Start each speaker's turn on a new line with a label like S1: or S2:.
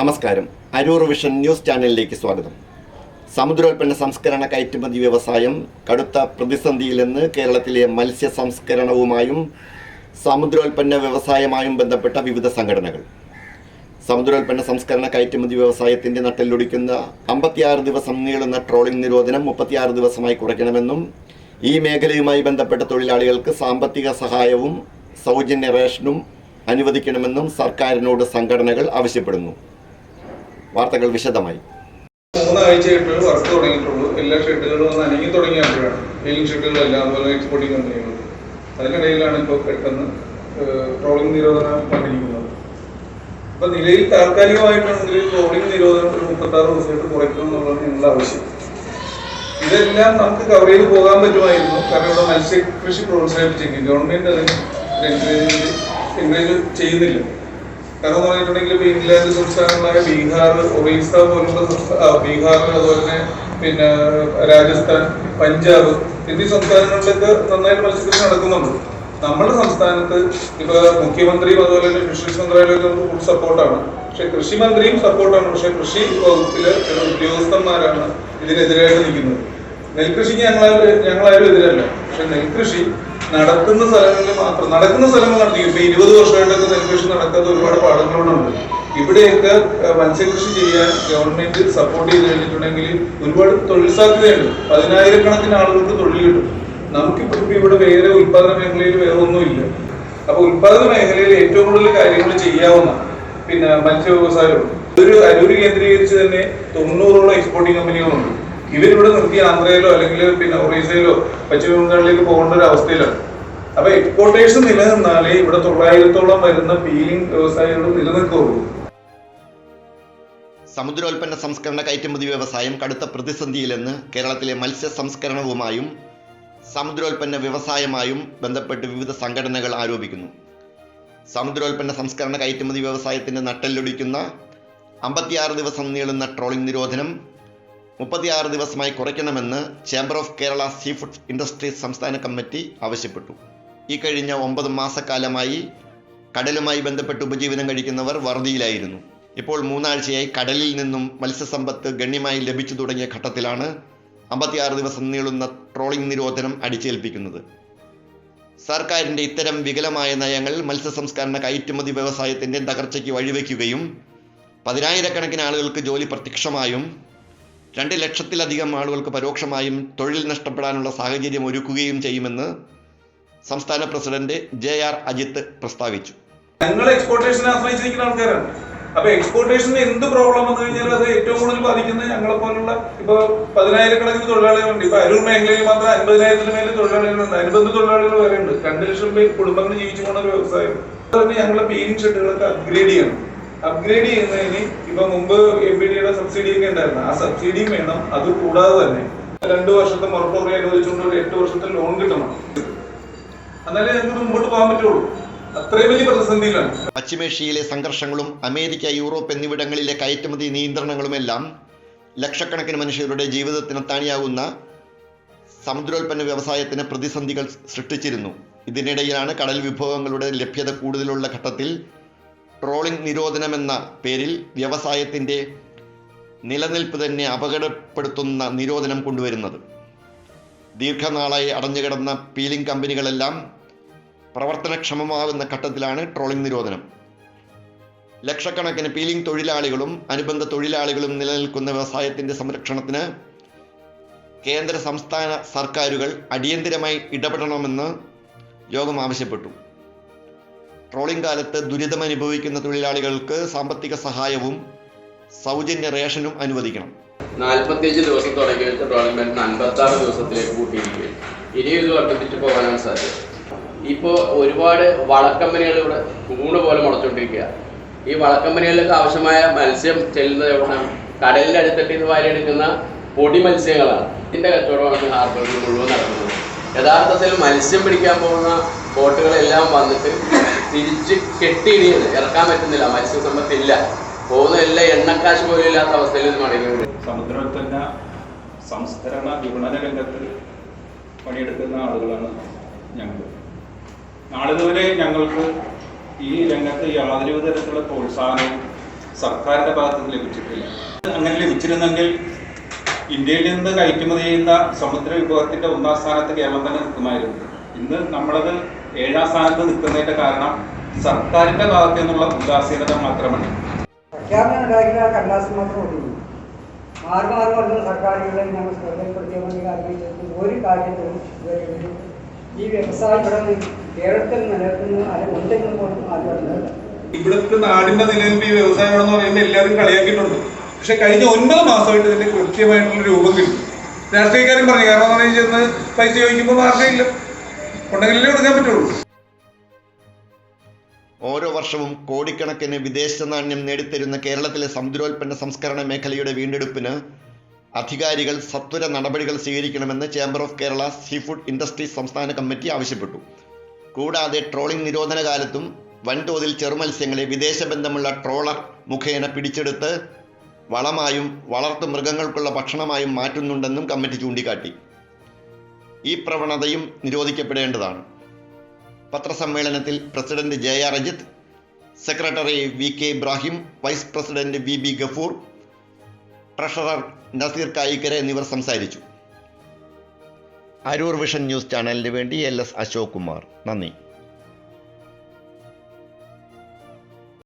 S1: നമസ്കാരം Aroor vision news ചാനലിലേക്ക് സ്വാഗതം സമുദ്രോൽപ്പന്ന സംസ്കരണ കയറ്റുമതി വ്യവസായം കടുത്ത പ്രതിസന്ധിയിൽ നിന്ന് കേരളത്തിലെ മത്സ്യ സംസ്കരണവുമായും സമുദ്രോൽപ്പന്ന വ്യവസായമായും ബന്ധപ്പെട്ട വിവിധ സംഘടനകൾ സമുദ്രോൽപ്പന്ന സംസ്കരണ കയറ്റുമതി വ്യവസായത്തിൻ്റെ നട്ടെല്ലൊടിക്കുന്ന അമ്പത്തിയാറ് ദിവസം നീളുന്ന ട്രോളിംഗ് നിരോധനം മുപ്പത്തിയാറ് ദിവസമായി കുറയ്ക്കണമെന്നും ഈ മേഖലയുമായി ബന്ധപ്പെട്ട തൊഴിലാളികൾക്ക് സാമ്പത്തിക സഹായവും സൗജന്യ റേഷനും അനുവദിക്കണമെന്നും സർക്കാരിനോട് സംഘടനകൾ ആവശ്യപ്പെടുന്നു വാർത്തകൾ വിശദമായി മൂന്നാഴ്ചയായിട്ട് വർക്ക് തുടങ്ങിയിട്ടുള്ളൂ എല്ലാ ഷെഡുകളും ഒന്ന് അനങ്ങി തുടങ്ങിയപ്പോഴാണ് വെയിലിംഗ് ഷെഡുകളെല്ലാം അതുപോലെ എക്സ്പോർട്ടിംഗ് കമ്പനികളും അതിനിടയിലാണ് ഇപ്പോൾ പെട്ടെന്ന് ട്രോളിംഗ് നിരോധനം കണ്ടിരിക്കുന്നത് അപ്പോൾ നിലയിൽ താൽക്കാലികമായിട്ടാണെങ്കിൽ ട്രോളിംഗ് നിരോധനം ഒരു മുപ്പത്താറ് ദിവസമായിട്ട് കുറയ്ക്കണം എന്നുള്ളതാണ് ഞങ്ങളുടെ ആവശ്യം ഇതെല്ലാം നമുക്ക് കവർ ചെയ്ത് പോകാൻ പറ്റുമായിരുന്നു കാരണം ഇവിടെ മത്സ്യകൃഷി പ്രോത്സാഹിപ്പിച്ചെങ്കിൽ ഗവൺമെന്റ് അതിന് എൻകറേജ് ചെയ്യുന്നില്ല കാരണം പറഞ്ഞിട്ടുണ്ടെങ്കിൽ ഇംഗ്ലണ്ട് സംസ്ഥാനങ്ങളായ ബീഹാർ ഒറീസ പോലുള്ള ബീഹാർ അതുപോലെ തന്നെ പിന്നെ രാജസ്ഥാൻ പഞ്ചാബ് എന്നീ സംസ്ഥാനങ്ങളിലൊക്കെ നന്നായിട്ട് മത്സ്യകൃഷി നടക്കുന്നുണ്ട് നമ്മുടെ സംസ്ഥാനത്ത് ഇപ്പൊ മുഖ്യമന്ത്രിയും അതുപോലെ തന്നെ ഫിഷറീസ് മന്ത്രാലയത്തിനും ഫുൾ സപ്പോർട്ടാണ് പക്ഷെ കൃഷി മന്ത്രിയും സപ്പോർട്ടാണ് പക്ഷെ കൃഷി വകുപ്പില് ചില ഉദ്യോഗസ്ഥന്മാരാണ് ഇതിനെതിരായിട്ട് നിൽക്കുന്നത് നെൽകൃഷിക്ക് ഞങ്ങളാരും ഞങ്ങളാരും എതിരല്ല പക്ഷെ നെൽകൃഷി നടക്കുന്ന സ്ഥലങ്ങളിൽ മാത്രം നടക്കുന്ന സ്ഥലങ്ങൾ നടത്തി ഇപ്പൊ ഇരുപത് വർഷമായിട്ടൊക്കെ നെൽകൃഷി നടക്കാത്ത ഒരുപാട് പാടങ്ങളുണ്ട് ഇവിടെയൊക്കെ മത്സ്യകൃഷി ചെയ്യാൻ ഗവൺമെന്റ് സപ്പോർട്ട് ചെയ്ത് കഴിഞ്ഞിട്ടുണ്ടെങ്കിൽ ഒരുപാട് തൊഴിൽ സാധ്യതയുണ്ട് പതിനായിരക്കണക്കിന് ആളുകൾക്ക് തൊഴിൽ കിട്ടും നമുക്കിപ്പോ ഇവിടെ വേറെ ഉൽപാദന മേഖലയിൽ വേറെ ഒന്നുമില്ല അപ്പൊ ഉൽപാദന മേഖലയിൽ ഏറ്റവും കൂടുതൽ കാര്യങ്ങൾ ചെയ്യാവുന്ന പിന്നെ മത്സ്യ വ്യവസായം ഒരു അരൂർ കേന്ദ്രീകരിച്ച് തന്നെ തൊണ്ണൂറോളം എക്സ്പോർട്ടിംഗ് കമ്പനികളുണ്ട് ഇവരിവിടെ നിർത്തി ആന്ധ്രയിലോ അല്ലെങ്കിൽ പിന്നെ ഒറീസയിലോ പശ്ചിമ ബംഗാളിലേക്ക് പോകേണ്ട ഒരു അവസ്ഥയിലാണ് അപ്പൊ എക്സ്പോർട്ടേഴ്സ് നിലനിന്നാലേ ഇവിടെ തൊള്ളായിരത്തോളം വരുന്ന പീലിംഗ് വ്യവസായികളും നിലനിൽക്കുള്ളൂ സമുദ്രോൽപ്പന്ന സംസ്കരണ കയറ്റുമതി വ്യവസായം കടുത്ത പ്രതിസന്ധിയിലെന്ന് കേരളത്തിലെ മത്സ്യ സംസ്കരണവുമായും സമുദ്രോൽപ്പന്ന വ്യവസായമായും ബന്ധപ്പെട്ട് വിവിധ സംഘടനകൾ ആരോപിക്കുന്നു സമുദ്രോൽപ്പന്ന സംസ്കരണ കയറ്റുമതി വ്യവസായത്തിന്റെ നട്ടെല്ലൊടിക്കുന്ന അമ്പത്തിയാറ് ദിവസം നീളുന്ന ട്രോളിംഗ് നിരോധനം മുപ്പത്തിയാറ് ദിവസമായി കുറയ്ക്കണമെന്ന് chamber of Kerala sea food industries സംസ്ഥാന കമ്മിറ്റി ആവശ്യപ്പെട്ടു ഈ കഴിഞ്ഞ ഒമ്പത് മാസക്കാലമായി കടലുമായി ബന്ധപ്പെട്ട് ഉപജീവനം കഴിക്കുന്നവർ വറുതിയിലായിരുന്നു ഇപ്പോൾ മൂന്നാഴ്ചയായി കടലിൽ നിന്നും മത്സ്യസമ്പത്ത് ഗണ്യമായി ലഭിച്ചു തുടങ്ങിയ ഘട്ടത്തിലാണ് അമ്പത്തിയാറ് ദിവസം നീളുന്ന ട്രോളിംഗ് നിരോധനം അടിച്ചേൽപ്പിക്കുന്നത് സർക്കാരിൻ്റെ ഇത്തരം വികലമായ നയങ്ങൾ മത്സ്യസംസ്കരണ കയറ്റുമതി വ്യവസായത്തിൻ്റെ തകർച്ചയ്ക്ക് വഴിവെക്കുകയും പതിനായിരക്കണക്കിന് ആളുകൾക്ക് ജോലി പ്രത്യക്ഷമായും രണ്ട് ലക്ഷത്തിലധികം ആളുകൾക്ക് പരോക്ഷമായും തൊഴിൽ നഷ്ടപ്പെടാനുള്ള സാഹചര്യം ഒരുക്കുകയും ചെയ്യുമെന്ന് സംസ്ഥാന പ്രസിഡന്റ് ജെ ആർ അജിത്ത് പ്രസ്താവിച്ചു ഞങ്ങൾ എക്സ്പോർട്ടേഷനെ ആശ്രയിച്ചിരിക്കുന്ന ആൾക്കാരാണ് അപ്പൊ എക്സ്പോർട്ടേഷന് എന്ത് പ്രോബ്ലം വന്നു കഴിഞ്ഞാൽ അത് ഏറ്റവും കൂടുതൽ ബാധിക്കുന്നത് ഞങ്ങളെ പോലുള്ള ഇപ്പൊ പതിനായിരക്കണക്കിന് തൊഴിലാളികളുണ്ട് ഇപ്പൊ അരൂർ മേഖലയിൽ മാത്രം അൻപതിനായിരത്തിന് മേലെ തൊഴിലാളികളുണ്ട് അനുബന്ധ തൊഴിലാളികൾ വരെയുണ്ട് രണ്ട് ലക്ഷം പേര് കുടുംബങ്ങൾ ജീവിച്ചു പോകുന്ന ഒരു വ്യവസായം അതുകൊണ്ട് ഞങ്ങളുടെ പേരിങ് ഷെഡുകളൊക്കെ അപ്ഗ്രേഡ് ചെയ്യണം അപ്ഗ്രേഡ് ചെയ്യുന്നതിന് ഇപ്പൊ മുമ്പ് എം പി ഡിയുടെ സബ്സിഡി ഒക്കെ ഉണ്ടായിരുന്നു ആ സബ്സിഡിയും വേണം അത് കൂടാതെ തന്നെ രണ്ടു വർഷത്തെ മൊറട്ടോറിയം അനുവദിച്ചുകൊണ്ട് ഒരു എട്ട് വർഷത്തെ ലോൺ കിട്ടണം എന്നാലേ ഞങ്ങൾക്ക് മുമ്പോട്ട് പോകാൻ പറ്റുള്ളൂ പശ്ചിമേഷ്യയിലെ സംഘർഷങ്ങളും അമേരിക്ക യൂറോപ്പ് എന്നിവിടങ്ങളിലെ കയറ്റുമതി നിയന്ത്രണങ്ങളുമെല്ലാം ലക്ഷക്കണക്കിന് മനുഷ്യരുടെ ജീവിതത്തിന് അത്താണിയാകുന്ന സമുദ്രോൽപ്പന്ന വ്യവസായത്തിന് പ്രതിസന്ധികൾ സൃഷ്ടിച്ചിരുന്നു ഇതിനിടയിലാണ് കടൽ വിഭവങ്ങളുടെ ലഭ്യത കൂടുതലുള്ള ഘട്ടത്തിൽ ട്രോളിംഗ് നിരോധനമെന്ന പേരിൽ വ്യവസായത്തിൻ്റെ നിലനിൽപ്പ് തന്നെ അപകടപ്പെടുത്തുന്ന നിരോധനം കൊണ്ടുവരുന്നത് ദീർഘനാളായി അടഞ്ഞുകിടന്ന പീലിംഗ് കമ്പനികളെല്ലാം പ്രവർത്തനക്ഷമമാകുന്ന ഘട്ടത്തിലാണ് ട്രോളിംഗ് നിരോധനം ലക്ഷക്കണക്കിന് പീലിംഗ് തൊഴിലാളികളും അനുബന്ധ തൊഴിലാളികളും നിലനിൽക്കുന്ന വ്യവസായത്തിൻ്റെ സംരക്ഷണത്തിന് കേന്ദ്ര സംസ്ഥാന സർക്കാരുകൾ അടിയന്തിരമായി ഇടപെടണമെന്ന് യോഗം ആവശ്യപ്പെട്ടു ട്രോളിംഗ് കാലത്ത് അനുഭവിക്കുന്ന തൊഴിലാളികൾക്ക് സാമ്പത്തിക സഹായവും സൗജന്യ റേഷനും അനുവദിക്കണം നാൽപ്പത്തിയഞ്ച് ദിവസം തുടങ്ങിയിട്ട് ടോർണമെന്റിന് അൻപത്തി ആറ് ദിവസത്തിലേക്ക് കൂട്ടിയിരിക്കുകയും ഇനിയും ഇത് വർദ്ധിപ്പിച്ച് പോകാനാണ് സാധ്യത ഇപ്പോൾ ഒരുപാട് വളക്കമ്പനികൾ ഇവിടെ കൂണ് പോലെ മുളച്ചോണ്ടിരിക്കുക ഈ വളക്കമ്പനികളിലേക്ക് ആവശ്യമായ മത്സ്യം ചെല്ലുന്നത് എവിടെ കടലിന്റെ അടുത്തിട്ട് ഇത് വാരിയെടുക്കുന്ന പൊടി മത്സ്യങ്ങളാണ് ഇതിന്റെ കച്ചവടമാണ് ഹാർബറിൽ മുഴുവൻ നടക്കുന്നത് യഥാർത്ഥത്തിൽ മത്സ്യം പിടിക്കാൻ പോകുന്ന ബോട്ടുകളെല്ലാം വന്നിട്ട് തിരിച്ച് കെട്ടിയിടിയത് ഇറക്കാൻ പറ്റുന്നില്ല ഇല്ല പോകുന്ന എല്ലാ എണ്ണക്കാശ് പോലും ഇല്ലാത്ത അവസ്ഥയിൽ മടങ്ങിയുണ്ട് സമുദ്രോത്പന്ന സംസ്കരണ വിപണന രംഗത്ത് പണിയെടുക്കുന്ന ആളുകളാണ് ഞങ്ങൾ നാളിതുവരെ ഞങ്ങൾക്ക് ഈ രംഗത്ത് യാതൊരു തരത്തിലുള്ള പ്രോത്സാഹനവും സർക്കാരിന്റെ ഭാഗത്ത് നിന്ന് ലഭിച്ചിട്ടില്ല അങ്ങനെ ലഭിച്ചിരുന്നെങ്കിൽ ഇന്ത്യയിൽ നിന്ന് കയറ്റുമതി ചെയ്യുന്ന സമുദ്ര വിഭവത്തിന്റെ ഒന്നാം സ്ഥാനത്ത് കേരളം തന്നെ നിൽക്കുമായിരുന്നു ഇന്ന് നമ്മളത് ഏഴാം സ്ഥാനത്ത് നിൽക്കുന്നതിന്റെ കാരണം സർക്കാരിന്റെ ഭാഗത്തു നിന്നുള്ള ഉദാസീനത മാത്രമാണ് ഈ ഇവിടുത്തെ നാടിന്റെ നിലനിൽപ്പ് ഈ വ്യവസായം എന്ന് പറയുമ്പോൾ എല്ലാവരും കളിയാക്കിയിട്ടുണ്ട് പക്ഷെ കഴിഞ്ഞ ഒൻപത് മാസമായിട്ട് ഇതിന്റെ കൃത്യമായിട്ടുള്ള രൂപം കിട്ടും രാഷ്ട്രീയക്കാരും പറഞ്ഞു കാരണം വെച്ചാൽ പൈസ ചോദിക്കുമ്പോൾ മാർഗ്ഗമില്ല ഉണ്ടെങ്കിലേ കൊടുക്കാൻ പറ്റുള്ളൂ ഓരോ വർഷവും കോടിക്കണക്കിന് വിദേശ നാണ്യം നേടിത്തരുന്ന കേരളത്തിലെ സമുദ്രോൽപ്പന്ന സംസ്കരണ മേഖലയുടെ വീണ്ടെടുപ്പിന് അധികാരികൾ സത്വര നടപടികൾ സ്വീകരിക്കണമെന്ന് chamber of Kerala sea food industries സംസ്ഥാന കമ്മിറ്റി ആവശ്യപ്പെട്ടു കൂടാതെ ട്രോളിംഗ് നിരോധന കാലത്തും വൻതോതിൽ ചെറുമത്സ്യങ്ങളെ വിദേശ ബന്ധമുള്ള ട്രോളർ മുഖേന പിടിച്ചെടുത്ത് വളമായും വളർത്തു മൃഗങ്ങൾക്കുള്ള ഭക്ഷണമായും മാറ്റുന്നുണ്ടെന്നും കമ്മിറ്റി ചൂണ്ടിക്കാട്ടി ഈ പ്രവണതയും നിരോധിക്കപ്പെടേണ്ടതാണ് പത്രസമ്മേളനത്തിൽ president J R Ajith secretary V K Ibrahim vice president V B Gafoor treasurer Naseer Kayikkara എന്നിവർ സംസാരിച്ചു അരൂർ വിഷൻ ന്യൂസ് ചാനലിന് വേണ്ടി എൽ എസ് അശോക് കുമാർ നന്ദി